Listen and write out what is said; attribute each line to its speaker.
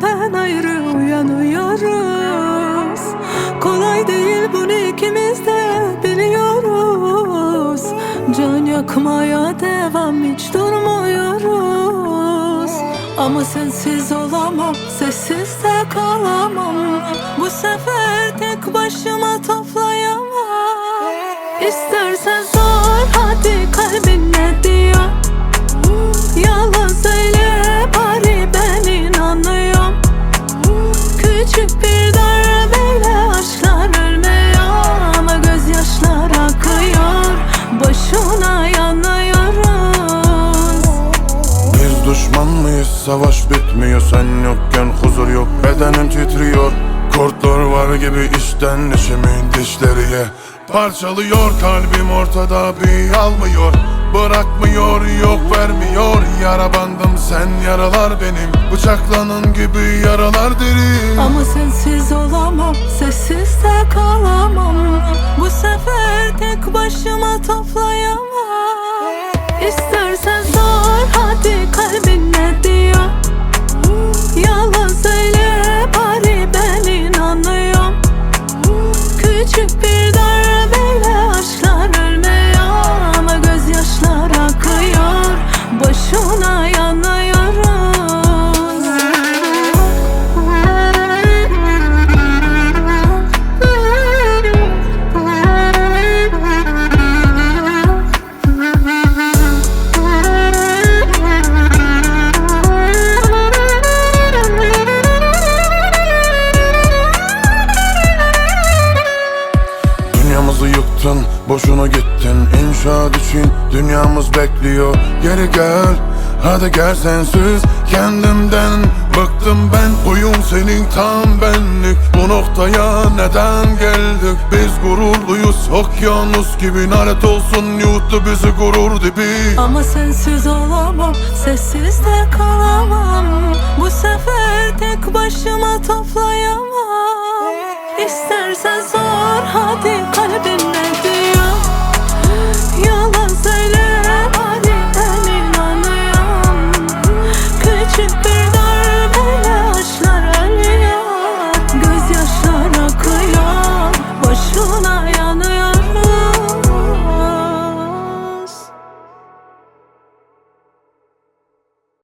Speaker 1: senden ayrı uyanıyoruz. Kolay değil bunu ikimiz de biliyoruz. Can yakmaya devam hiç durmuyoruz. Ama sensiz olamam, sessiz de kalamam. Bu sefer tek başıma toplayamam. İstersen Boşuna yanıyoruz
Speaker 2: Biz düşman mıyız? Savaş bitmiyor. Sen yokken huzur yok. Bedenim titriyor. Kurtlar var gibi işten işimi dişleriye. Parçalıyor kalbim ortada. Bir almıyor Bırakmıyor yok vermiyor. Yara bandım sen yaralar benim. Bıçaklanın gibi yaralar derin
Speaker 1: Ama sensiz olamam Sessiz de kalamam. Bu sefer başıma toplayamam. İstersen Bıraktın boşuna
Speaker 2: gittin. İnşaat için Dünyamız bekliyor. Geri gel Hadi gel sensiz. Kendimden Bıktım ben. Oyun senin tam benlik. Bu noktaya neden geldik? Biz gururluyuz. Okyanus gibi Nalet olsun. Yuttu bizi gurur dibi.
Speaker 1: Ama sensiz olamam Sessiz de kalamam. Bu sefer tek başıma toplayamam. İstersen sor hadi